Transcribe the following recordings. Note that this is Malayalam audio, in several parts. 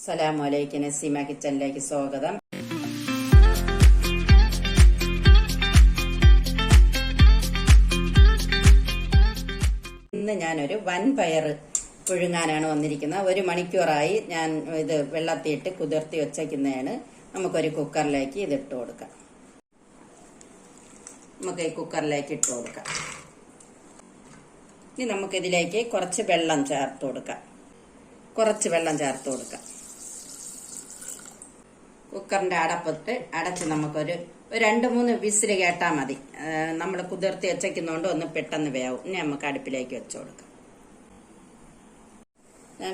അസ്സലാമലൈക്കും നസീമ കിച്ചണിലേക്ക് സ്വാഗതം. ഇന്ന് ഞാനൊരു വൻ പയർ പുഴുങ്ങാനാണ് വന്നിരിക്കുന്നത്. ഒരു മണിക്കൂറായി ഞാൻ ഇത് വെള്ളത്തിയിട്ട് കുതിർത്തി വെച്ചേക്കുന്നതാണ്. നമുക്കൊരു കുക്കറിലേക്ക് ഇത് ഇട്ട് കൊടുക്കാം. നമുക്ക് ഈ കുക്കറിലേക്ക് ഇട്ട് കൊടുക്കാം. ഇനി നമുക്കിതിലേക്ക് കുറച്ച് വെള്ളം ചേർത്ത് കൊടുക്കാം. കുറച്ച് വെള്ളം ചേർത്ത് കൊടുക്കാം. കുക്കറിന്റെ അടപ്പിട്ട് അടച്ച് നമുക്കൊരു രണ്ട് മൂന്ന് വിസിൽ കേട്ടാൽ മതി. നമ്മൾ കുതിർത്തി വെച്ചേക്കുന്നതുകൊണ്ട് ഒന്ന് പെട്ടെന്ന് വേവും. ഇനി നമുക്ക് അടുപ്പിലേക്ക് വെച്ചു കൊടുക്കാം.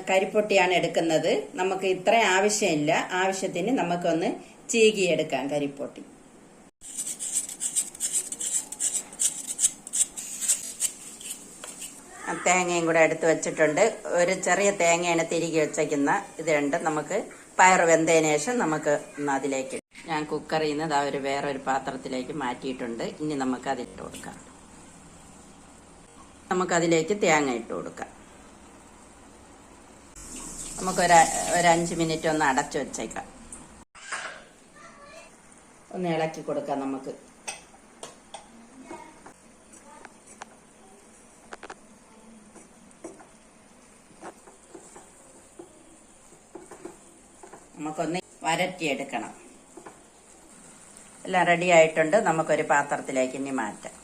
കരിപ്പൊട്ടിയാണ് എടുക്കുന്നത്. നമുക്ക് ഇത്രയും ആവശ്യമില്ല. ആവശ്യത്തിന് നമുക്കൊന്ന് ചീകിയെടുക്കാം കരിപ്പൊട്ടി. തേങ്ങയും കൂടെ എടുത്ത് വെച്ചിട്ടുണ്ട്. ഒരു ചെറിയ തേങ്ങയാണ് തിരികെ വെച്ചേക്കുന്ന. ഇത് രണ്ട് നമുക്ക് പയർ വെന്തതിന് ശേഷം നമുക്ക് അതിലേക്ക് ഞാൻ കുക്കറിൽ നിന്ന് ഇതാ ഒരു വേറൊരു പാത്രത്തിലേക്ക് മാറ്റിയിട്ടുണ്ട്. ഇനി നമുക്ക് അതിട്ട് കൊടുക്കാം. നമുക്കതിലേക്ക് തേങ്ങ ഇട്ട് കൊടുക്കാം. നമുക്കൊരു ഒരു അഞ്ച് മിനിറ്റ് ഒന്ന് അടച്ചു വെച്ചേക്കാം. ഒന്ന് ഇളക്കി കൊടുക്കാം നമുക്ക്. നമുക്കൊന്ന് വരട്ടിയെടുക്കണം. എല്ലാം റെഡി ആയിട്ടുണ്ട്. നമുക്കൊരു പാത്രത്തിലേക്ക് ഇനി മാറ്റാം.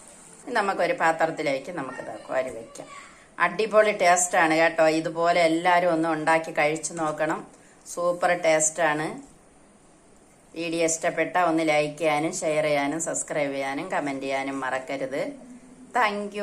നമുക്കൊരു പാത്രത്തിലേക്ക് നമുക്ക് കോരി വെക്കാം. അടിപൊളി ടേസ്റ്റാണ് കേട്ടോ. ഇതുപോലെ എല്ലാവരും ഒന്ന് ഉണ്ടാക്കി കഴിച്ചു നോക്കണം. സൂപ്പർ ടേസ്റ്റാണ് വീഡിയോ ഇഷ്ടപ്പെട്ട ഒന്ന് ലൈക്ക് ചെയ്യാനും ഷെയർ ചെയ്യാനും സബ്സ്ക്രൈബ് ചെയ്യാനും കമന്റ് ചെയ്യാനും മറക്കരുത്. താങ്ക്